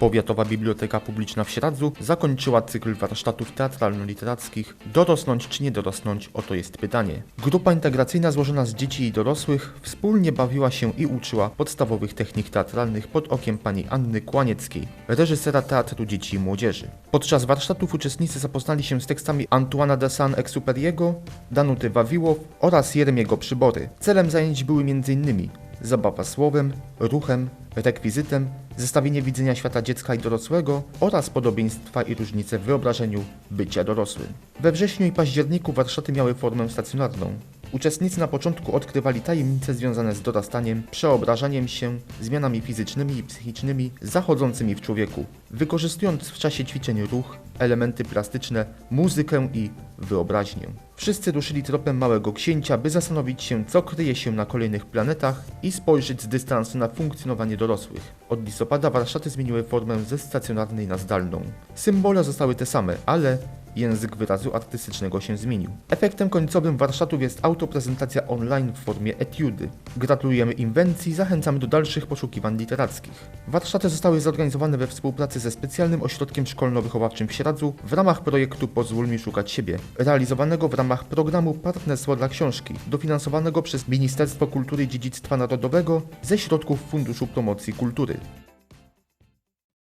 Powiatowa Biblioteka Publiczna w Śradzu zakończyła cykl warsztatów teatralno-literackich Dorosnąć czy nie dorosnąć? Oto jest pytanie. Grupa integracyjna złożona z dzieci i dorosłych wspólnie bawiła się i uczyła podstawowych technik teatralnych pod okiem pani Anny Kłanieckiej, reżysera Teatru Dzieci i Młodzieży. Podczas warsztatów uczestnicy zapoznali się z tekstami Antoana de Saint-Exupéry'ego, Danuty Wawiłow oraz Jeremiego Przybory. Celem zajęć były m.in. zabawa słowem, ruchem, rekwizytem, zestawienie widzenia świata dziecka i dorosłego oraz podobieństwa i różnice w wyobrażeniu bycia dorosłym. We wrześniu i październiku warsztaty miały formę stacjonarną. Uczestnicy na początku odkrywali tajemnice związane z dorastaniem, przeobrażaniem się, zmianami fizycznymi i psychicznymi zachodzącymi w człowieku, wykorzystując w czasie ćwiczeń ruch, elementy plastyczne, muzykę i wyobraźnię. Wszyscy ruszyli tropem małego księcia, by zastanowić się, co kryje się na kolejnych planetach i spojrzeć z dystansu na funkcjonowanie dorosłych. Od listopada warsztaty zmieniły formę ze stacjonarnej na zdalną. Symbole zostały te same, ale język wyrazu artystycznego się zmienił. Efektem końcowym warsztatów jest autoprezentacja online w formie etiudy. Gratulujemy inwencji, zachęcamy do dalszych poszukiwań literackich. Warsztaty zostały zorganizowane we współpracy ze specjalnym ośrodkiem szkolno-wychowawczym w Śradzu w ramach projektu Pozwól mi szukać siebie, realizowanego w ramach programu Partnerstwo dla Książki, dofinansowanego przez Ministerstwo Kultury i Dziedzictwa Narodowego ze środków Funduszu Promocji Kultury.